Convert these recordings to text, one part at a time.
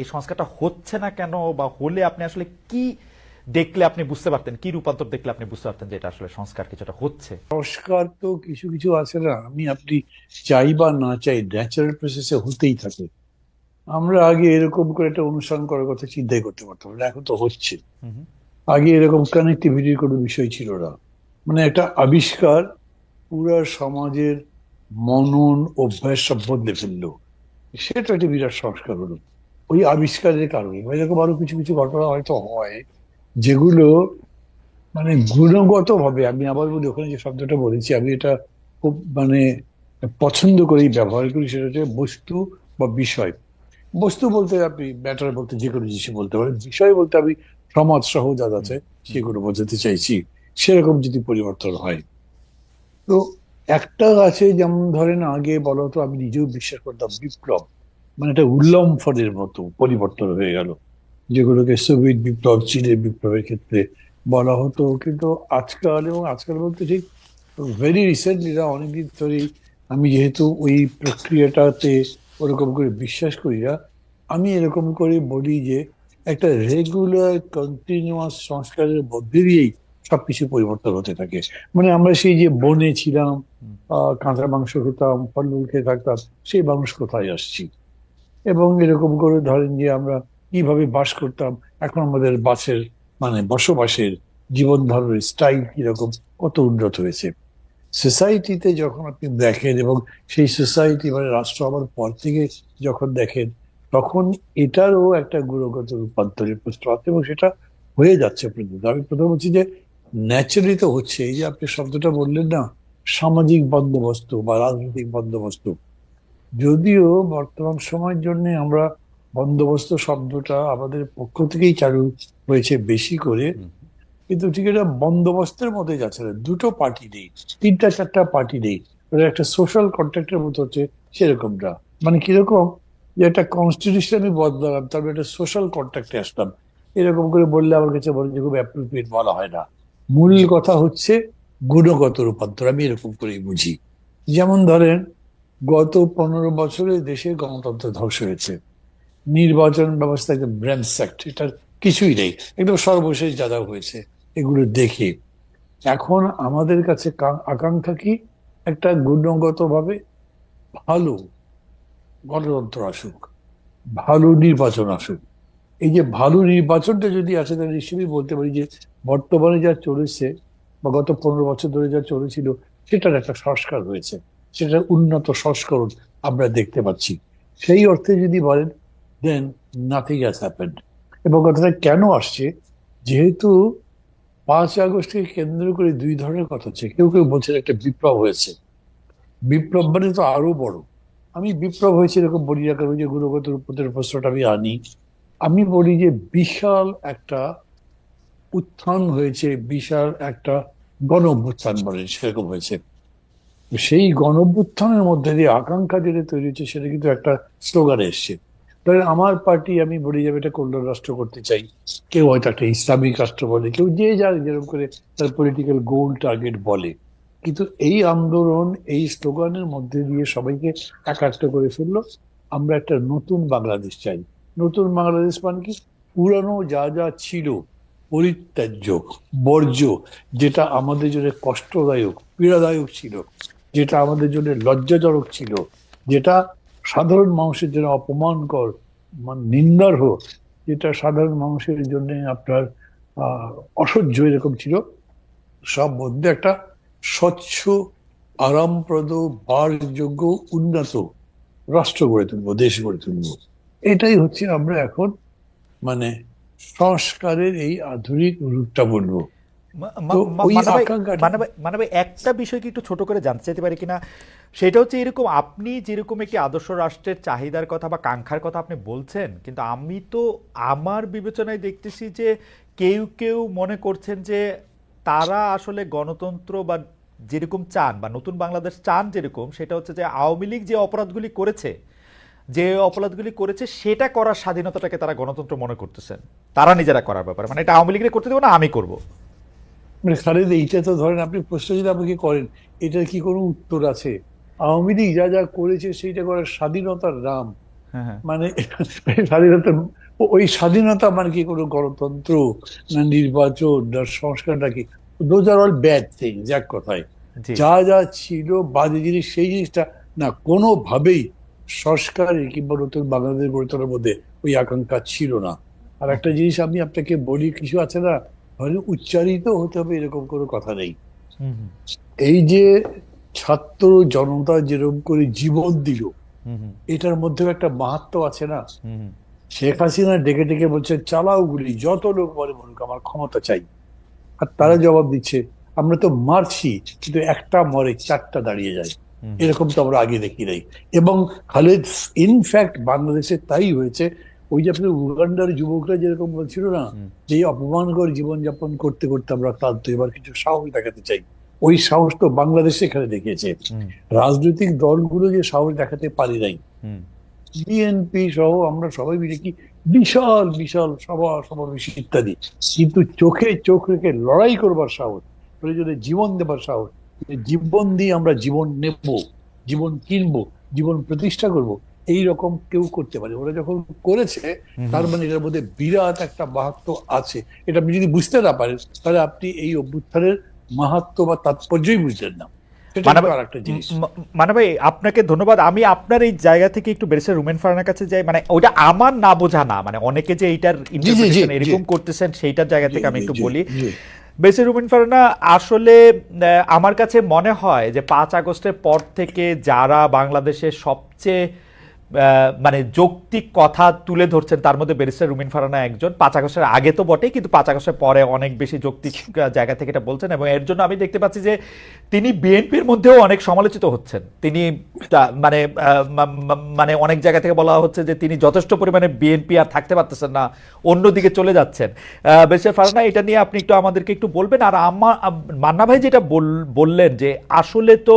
এই সংস্কারটা হচ্ছে না কেন বা হলে আপনি আসলে কি দেখলে আপনি বুঝতে পারতেন? কি রূপান্তর দেখলে আপনি বুঝতে পারতেন যে এটা আসলে সংস্কার কিছুটা হচ্ছে? সংস্কার তো কিছু কিছু আছে না। আমি আপনি চাই বা না চাই ন্যাচারাল প্রসেসে হতেই থাকে। আমরা আগে এরকম করে একটা অনুষ্ঠান করার কথা চিন্তাই করতে পারতাম না এখন তো হচ্ছে। আগে এরকম কানেক্টিভিটির কোনো বিষয় ছিল না। মানে একটা আবিষ্কার পুরা সমাজের মনন অভ্যাস সব বদলে ফেলল। সেটা একটা বিরাট সংস্কার হলো। ওই আবিষ্কারের কারণে বা এরকম আরও কিছু কিছু ঘটনা হয়তো হয় যেগুলো মানে গুণগত ভাবে আমি আবার বলি ওখানে যে শব্দটা বলেছি আমি এটা খুব মানে পছন্দ করেই ব্যবহার করি সেটা হচ্ছে বস্তু বা বিষয়। বস্তু বলতে আপনি ম্যাটার বলতে যে কোনো জিনিস বলতে পারেন। বিষয় বলতে আমি সমাজ সহ যা আছে সেগুলো বোঝাতে চাইছি। সেরকম যদি পরিবর্তন হয়। তো একটা আছে যেমন ধরেন আগে বলা হতো আমি নিজেও বিশ্বাস করতাম বিপ্লব। মানে একটা উল্লম্ফনের মতো পরিবর্তন হয়ে গেল। যেগুলোকে সোভিয়েত বিপ্লব চীনের বিপ্লবের ক্ষেত্রে বলা হতো। কিন্তু আজকাল এবং আজকাল বলতে ঠিক ভেরি রিসেন্টলি না অনেকদিন ধরেই আমি যেহেতু ওই প্রক্রিয়াটাতে ওরকম করে বিশ্বাস করি না আমি এরকম করে বলি যে একটা রেগুলার কন্টিনিউয়াস সংস্কারের মধ্যে দিয়েই সবকিছু পরিবর্তন হতে থাকে। মানে আমরা সেই যে বনে ছিলাম কাঁচা মাংস খেতাম ফলমূল খেয়ে থাকতাম সেই মানুষ কোথায় আসছি? এবং এরকম করে ধরেন যে আমরা কীভাবে বাস করতাম, এখন আমাদের বাসের মানে বসবাসের জীবন ধারণের স্টাইল কীরকম কত উন্নত হয়েছে। সোসাইটিতে যখন আপনি দেখেন এবং সেই সোসাইটি মানে রাষ্ট্র হওয়ার পর থেকে যখন দেখেন, তখন এটারও একটা গুণগত রূপান্তরের প্রশ্ন আছে এবং সেটা হয়ে যাচ্ছে পর্যন্ত আমি প্রথম বলছি যে ন্যাচারালি তো হচ্ছে এই যে আপনি শব্দটা বললেন না, সামাজিক বন্দোবস্ত বা রাজনৈতিক বন্দোবস্ত। যদিও বর্তমান সময়ের জন্য আমরা বন্দোবস্ত শব্দটা আমাদের পক্ষ থেকেই চালু হয়েছে বেশি করে কিন্তু ঠিক এটা বন্দোবস্তের মধ্যে যাচ্ছে না। দুটো পার্টি নেই তিনটা চারটা পার্টি নেই। ওটা একটা সোশ্যাল কন্ট্রাক্টের মতো হচ্ছে সেরকমটা। মানে কীরকম? যে একটা কনস্টিটিউশন আমি বদলালাম তবে একটা সোশ্যাল কন্ট্রাক্টে আসলাম। এরকম করে বললে আমার কাছে বলে যে খুব অ্যাপ্রোপ্রিয়েট বলা হয় না। মূল কথা হচ্ছে গুণগত রূপান্তর আমি এরকম করেই বুঝি। যেমন ধরেন গত পনেরো বছরে দেশে গণতন্ত্র ধ্বংস হয়েছে। নির্বাচন ব্যবস্থা একদম ব্র্যান্ডস্যাক্ট এটার কিছুই নেই। একদম সর্বশেষ যা যা হয়েছে, এগুলো দেখে। এখন আমাদের কাছে আকাঙ্ক্ষা কি? একটা গুণগতভাবে ভালো গণতন্ত্র আসুক, ভালো নির্বাচন আসুক। এই যে ভালো নির্বাচনটা যদি আসে, তাহলে নিশ্চয়ই বলতে পারি যে বর্তমানে যা চলেছে, বা গত পনেরো বছর ধরে যা চলেছিল, সেটার একটা সংস্কার হয়েছে। সেটার উন্নত সংস্করণ আমরা দেখতে পাচ্ছি। সেই অর্থে যদি বলেন দেন নাথিং হ্যাজ হ্যাপেন্ড এবং কথাটা কেন আসছে? যেহেতু পাঁচ আগস্টকে কেন্দ্র করে দুই ধরনের কথা হচ্ছে কেউ কেউ বলছেন একটা বিপ্লব হয়েছে। বিপ্লব মানে তো আরও বড়। আমি বিপ্লব হয়েছে এরকম বলি না, কারণ যে গুণগত রূপতের প্রশ্নটা আমি আনি। আমি বলি যে বিশাল একটা উত্থান হয়েছে, বিশাল একটা গণ অভ্যুত্থান বলে সেরকম হয়েছে। সেই গণ অভ্যুত্থানের মধ্যে দিয়ে আকাঙ্ক্ষা যেটা তৈরি হচ্ছে, সেটা কিন্তু একটা স্লোগানে এসছে। ধরেন আমার পার্টি আমি বলি যাবে, এটা কল্যাণ রাষ্ট্র করতে চাই। কেউ হয়তো একটা ইসলামিক রাষ্ট্র বলে, কেউ যে যার যেরকম করে তার পলিটিক্যাল গোল টার্গেট বলে। কিন্তু এই আন্দোলন, এই স্লোগানের মধ্যে দিয়ে সবাইকে একাত্ম করে ফেলল। আমরা একটা নতুন বাংলাদেশ চাই। নতুন বাংলাদেশ মানে কি? পুরানো যা যা ছিল, পরিত্যাজ্য, বর্জ্য, যেটা আমাদের জন্য কষ্টদায়ক, পীড়াদায়ক ছিল যেটা আমাদের জন্য লজ্জাজনক ছিল, যেটা সাধারণ মানুষের জন্য অপমানকর মানে নিন্দার্হ যেটা সাধারণ মানুষের জন্য আপনার অসহ্য এরকম ছিল, সব মধ্যে একটা স্বচ্ছ, আরামপ্রদ বাসযোগ্য উন্নত রাষ্ট্র গড়ে তুলবো, দেশ গড়ে তুলবো। এটাই হচ্ছে আমরা এখন মানে সংস্কারের এই আধুনিক রূপটা বলব। মা- তো মা- মা- ওই মান্না ভাই- আকাঙ্ক্ষাটা- মান্না ভাই- মান্না ভাই, একটা বিষয় কি একটু ছোট করে জানতে চাইতে পারি কিনা? সেটা হচ্ছে এরকম আপনি যেরকম একটি আদর্শ রাষ্ট্রের চাহিদার কথা বা কাঙ্ক্ষার কথা আপনি বলছেন কিন্তু আমি তো আমার বিবেচনায় দেখতেছি যে কেউ কেউ মনে করছেন যে তারা আসলে গণতন্ত্র বা যেরকম চান বা নতুন বাংলাদেশ চান যেরকম সেটা হচ্ছে যে আওয়ামী লীগ যে অপরাধগুলি করেছে যে অপরাধগুলি করেছে সেটা করার স্বাধীনতাটাকে তারা গণতন্ত্র মনে করতেছেন। তারা নিজেরা করার ব্যাপারে। মানে এটা আওয়ামী লীগের করতে দেবো না আমি করব। মানে খালেদ এইটা তো ধরেন আপনি প্রশ্ন যদি আমাকে করেন এটার কি কোনো উত্তর আছে? আওয়ামী লীগ যা যা করেছে সেইটা করার স্বাধীনতার নাম হ্যাঁ হ্যাঁ। মানে স্বাধীনতা ওই স্বাধীনতা মানে কি কোনো গণতন্ত্র না নির্বাচন না সংস্কারটা কি? Those are all bad things এক কথায়। যা যা ছিল বাজে জিনিস সেই জিনিসটা না কোনোভাবেই সংস্কার কিংবা নতুন বাংলাদেশ গড়ে তোলার মধ্যে ওই আকাঙ্ক্ষা ছিল না। আর একটা জিনিস আমি আপনাকে বলি কিছু আছে না মানে উচ্চারিত হতে হবে এরকম কোনো কথা নেই। এই যে ছাত্র জনতা যেরকম করে জীবন দিল এটার মধ্যেও একটা মাহাত্ম আছে না? শেখ হাসিনা ডেকে ডেকে বলছে চালাও গুলি যত লোক বলে বলুক আমার ক্ষমতা চাই। আর তারা জবাব দিচ্ছে আমরা তো মারছি কিন্তু একটা মরে চারটা দাঁড়িয়ে যায়। এরকম তো আমরা আগে দেখি নাই। এবং খালেদ ইনফ্যাক্ট বাংলাদেশে তাই হয়েছে ওই যে আপনার উগান্ডার যুবকরা যেরকম বলছিল না যে অপমানকর জীবনযাপন করতে করতে আমরা ক্লান্ত এবার কিছু সাহস দেখাতে চাই। ওই সাহস তো বাংলাদেশে এখানে দেখিয়েছে। রাজনৈতিক দলগুলো যে সাহস দেখাতে পারি নাই। বিএনপি সহ আমরা সবাই মিলে কি বিশাল বিশাল সভা সমাবেশ ইত্যাদি। কিন্তু চোখে চোখ রেখে লড়াই করবার সাহস প্রয়োজনে জীবন দেবার সাহস জীবন দিয়ে আমরা জীবন নেব জীবন কিনবো জীবন প্রতিষ্ঠা করব এই রকম কেউ করতে পারে। ওরা যখন করেছে তার মানে এটার মধ্যে বিরাট একটা মাহাত্ম আছে। এটা আপনি যদি বুঝতে না পারেন তাহলে আপনি এই অভ্যুত্থানের মাহাত্ম বা তাৎপর্যই বুঝলেন না। মানে ভাই আপনাকে ধন্যবাদ। আমি আপনার এই জায়গা থেকে একটু বেরেসের রুমেন ফারানার কাছে যাই। মানে ওটা আমার না বোঝা না। মানে অনেকে যে এইটার ইন্টারপ্রিটেশন এরকম করতেছেন সেইটার জায়গা থেকে আমি একটু বলি। জি। বেসির রুবিন ফারানা আসলে আমার কাছে মনে হয় যে পাঁচ আগস্টের পর থেকে যারা বাংলাদেশের সবচেয়ে মানে যৌক্তিক কথা তুলে ধরছেন তার মধ্যে ব্যারিস্টার রুমিন ফারানা একজন। পাঁচ আগস্টের আগে তো বটেই কিন্তু পাঁচ আগস্টের পরে অনেক বেশি যৌক্তিক জায়গা থেকে এটা বলছেন এবং এর জন্য আমি দেখতে পাচ্ছি যে তিনি বিএনপির মধ্যেও অনেক সমালোচিত হচ্ছেন। তিনি মানে মানে অনেক জায়গা থেকে বলা হচ্ছে যে তিনি যথেষ্ট পরিমাণে বিএনপি আর থাকতে পারতেছেন না অন্যদিকে চলে যাচ্ছেন। বেশির ফারানা এটা নিয়ে আপনি একটু আমাদেরকে একটু বলবেন। আর আমার মান্না ভাই যেটা বললেন যে আসলে তো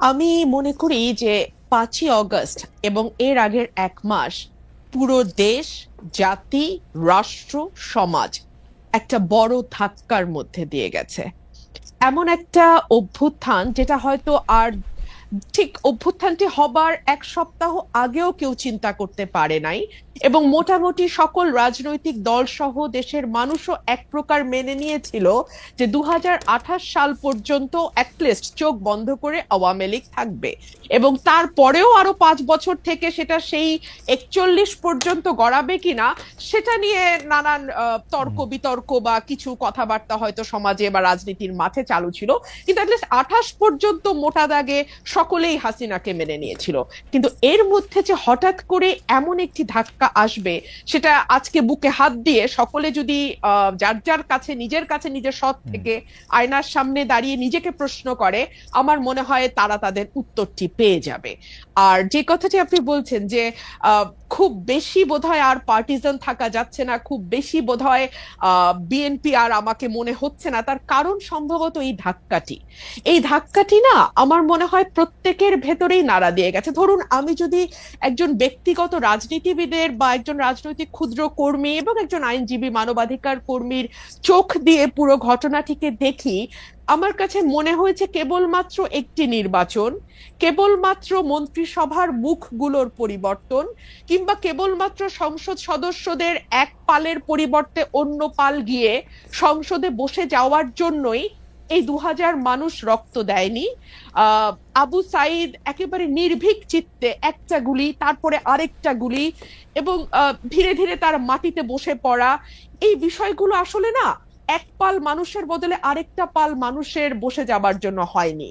আমি মনে করি যে পাঁচই অগস্ট এবং এর আগের এক মাস পুরো দেশ, জাতি, রাষ্ট্র, সমাজ একটা বড় ধাক্কার মধ্যে দিয়ে গেছে। এমন একটা অভ্যুত্থান যেটা হয়তো আর ঠিক অভ্যুত্থানটি হবার এক সপ্তাহ আগেও কেউ চিন্তা করতে পারে নাই। এবং মোটামুটি সকল রাজনৈতিক দল সহ দেশের মানুষও এক প্রকার মেনে নিয়েছিল যে দু হাজার আঠাশ সাল পর্যন্ত অ্যাটলিস্ট চোখ বন্ধ করে আওয়ামী লীগ থাকবে। এবং তারপরেও আরও পাঁচ বছর থেকে সেটা সেই একচল্লিশ পর্যন্ত গড়াবে কিনা সেটা নিয়ে নানান তর্ক বিতর্ক বা কিছু কথাবার্তা হয়তো সমাজে বা রাজনীতির মাঠে চালু ছিল। কিন্তু অ্যাটলিস্ট আঠাশ পর্যন্ত মোটা দাগে সকলেই হাসিনাকে মেনে নিয়েছিল। কিন্তু এর মধ্যে যে হঠাৎ করে এমন একটি ধাক্কা আসবে সেটা আজকে বুকে হাত দিয়ে সকলে যদি আহ, যার যার কাছে নিজের কাছে নিজের সৎ থেকে আয়নার সামনে দাঁড়িয়ে নিজেকে প্রশ্ন করে আমার মনে হয় তারা তাদের উত্তরটি পেয়ে যাবে। আর যে কথাটি আপনি বলছেন যে খুব বেশি বোধহয় আর পার্টিজান থাকা যাচ্ছে না, খুব বেশি বোধহয় বিএনপি আর আমাকে মনে হচ্ছে না। তার কারণ সম্ভবত এই ধাক্কাটি। এই ধাক্কাটি না আমার মনে হয় প্রত্যেকের ভেতরেই নাড়া দিয়ে গেছে। ধরুন আমি যদি একজন ব্যক্তিগত রাজনীতিবিদের বা একজন রাজনৈতিক ক্ষুদ্র কর্মী এবং একজন আইনজীবী, মানবাধিকার কর্মীর চোখ দিয়ে পুরো ঘটনাটিকে দেখি আমার কাছে মনে হয়েছে কেবলমাত্র একটি নির্বাচন, কেবলমাত্র মন্ত্রিসভার মুখগুলোর পরিবর্তন, কিংবা কেবলমাত্র সংসদ সদস্যদের এক পালের পরিবর্তে অন্য পাল গিয়ে সংসদে বসে যাওয়ার জন্যই এই দু হাজার মানুষ রক্ত দেয়নি। আবু সাইদ একেবারে নির্ভীক চিত্তে একটা গুলি, তারপরে আরেকটা গুলি, এবং ধীরে ধীরে তার মাটিতে বসে পড়া, এই বিষয়গুলো আসলে না এক পাল মানুষের বদলে আরেকটা পাল মানুষের বসে যাবার জন্য হয়নি।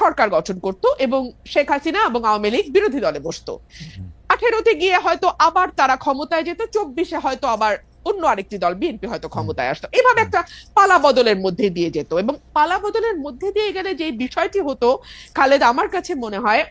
সরকার গঠন করত এবং শেখ হাসিনা এবং আওয়ামী লীগ বিরোধী দলে বসত। আঠেরোতে গিয়ে হয়তো আবার তারা ক্ষমতায় যেত চব্বিশে হয়তো আবার অন্য আরেকটি দল বিএনপি হয়তো ক্ষমতায় আসতো। এভাবে একটা পালা বদলের মধ্যে দিয়ে যেত এবং পালা বদলের মধ্যে দিয়ে গেলে যে বিষয়টি হতো খালেদ আমার কাছে মনে হয়